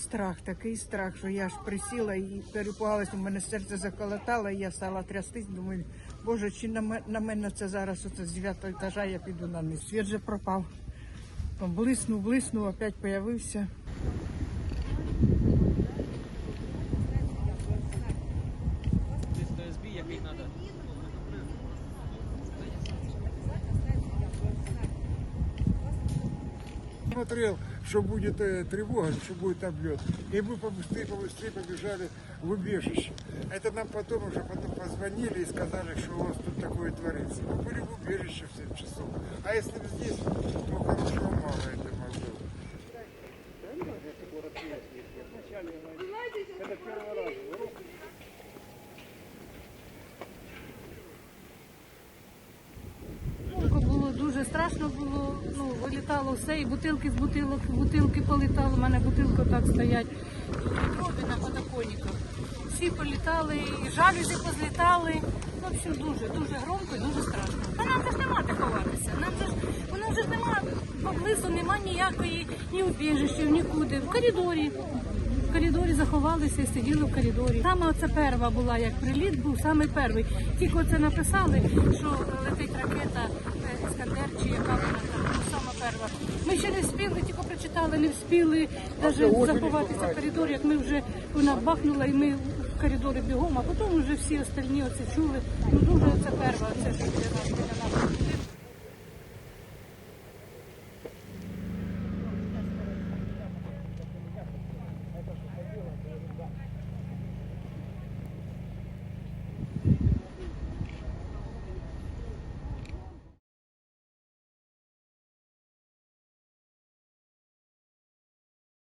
Страх, такий страх, що я ж присіла і перепугалася, у мене серце заколотало, і я стала трястись, думаю, боже, чи на мене, це зараз оце з 9 етажа я піду на низ. Світ же пропав. Блиснув, блиснув, опять появився. Смотрел, что будет э, тревога, что будет облет. И мы побыстрее, побыстрее побежали в убежище. Это нам потом уже потом позвонили и сказали, что у вас тут такое творится. Мы были в убежище в 7 часов. А если бы здесь, то хорошего мало думаю было. Жарко страшно було. Ну, вилітало все, і бутилки з бутилок, бутилки політали. У мене бутилки так стоять. Крові на подоконниках. Всі політали, і жалюзі позлітали. В общем, дуже, дуже громко і дуже страшно. Та нам же ж нема де ховатися. Нам же ж, у нас же ж нема поблизу, нема ніякої ні убіжищів, нікуди. В коридорі. В коридорі заховалися і сиділи в коридорі. Саме оце перша була, як приліт був, саме перший. Тільки оце написали, що летить ракета е, Іскандер чи яка вона там, ну, саме перша. Ми ще не встигли, тільки прочитали, не встигли навіть заховатися в коридорі, як ми вже вона бахнула і ми в коридорі бігом, а потім вже всі остальні оце чули. Ну дуже це перша, це ж для нас, для нас.